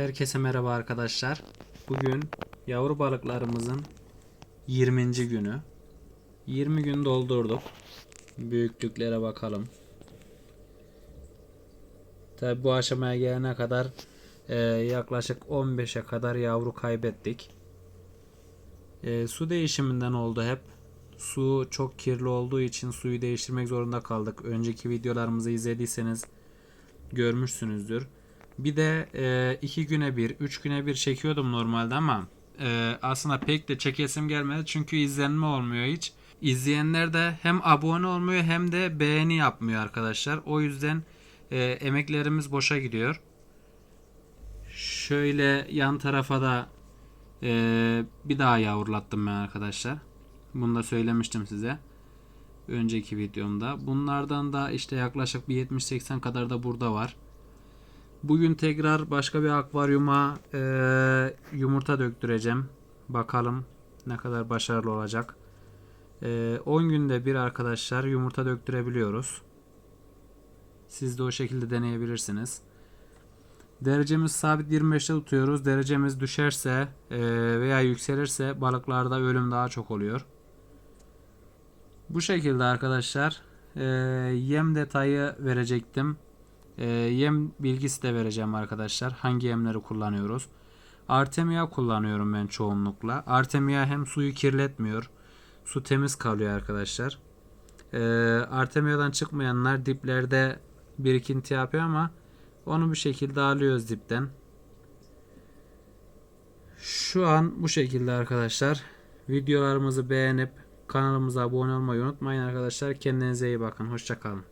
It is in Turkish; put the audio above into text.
Herkese merhaba arkadaşlar. Bugün yavru balıklarımızın 20. günü. 20 gün doldurduk. Büyüklüklere bakalım. Tabi bu aşamaya gelene kadar e, yaklaşık 15'e kadar yavru kaybettik. E, su değişiminden oldu hep. Su çok kirli olduğu için suyu değiştirmek zorunda kaldık. Önceki videolarımızı izlediyseniz görmüşsünüzdür. Bir de e, iki güne bir, üç güne bir çekiyordum normalde ama e, aslında pek de çekesim gelmedi çünkü izlenme olmuyor hiç. İzleyenler de hem abone olmuyor hem de beğeni yapmıyor arkadaşlar. O yüzden e, emeklerimiz boşa gidiyor. Şöyle yan tarafa da e, bir daha yavrulattım ben arkadaşlar. Bunu da söylemiştim size. Önceki videomda. Bunlardan da işte yaklaşık bir 70-80 kadar da burada var. Bugün tekrar başka bir akvaryuma e, yumurta döktüreceğim. Bakalım ne kadar başarılı olacak. E, 10 günde bir arkadaşlar yumurta döktürebiliyoruz. Siz de o şekilde deneyebilirsiniz. Derecemiz sabit 25'te tutuyoruz. Derecemiz düşerse e, veya yükselirse balıklarda ölüm daha çok oluyor. Bu şekilde arkadaşlar e, yem detayı verecektim. E, yem bilgisi de vereceğim arkadaşlar. Hangi yemleri kullanıyoruz. Artemia kullanıyorum ben çoğunlukla. Artemia hem suyu kirletmiyor. Su temiz kalıyor arkadaşlar. E, Artemia'dan çıkmayanlar diplerde birikinti yapıyor ama onu bir şekilde alıyoruz dipten. Şu an bu şekilde arkadaşlar. Videolarımızı beğenip kanalımıza abone olmayı unutmayın arkadaşlar. Kendinize iyi bakın. Hoşçakalın.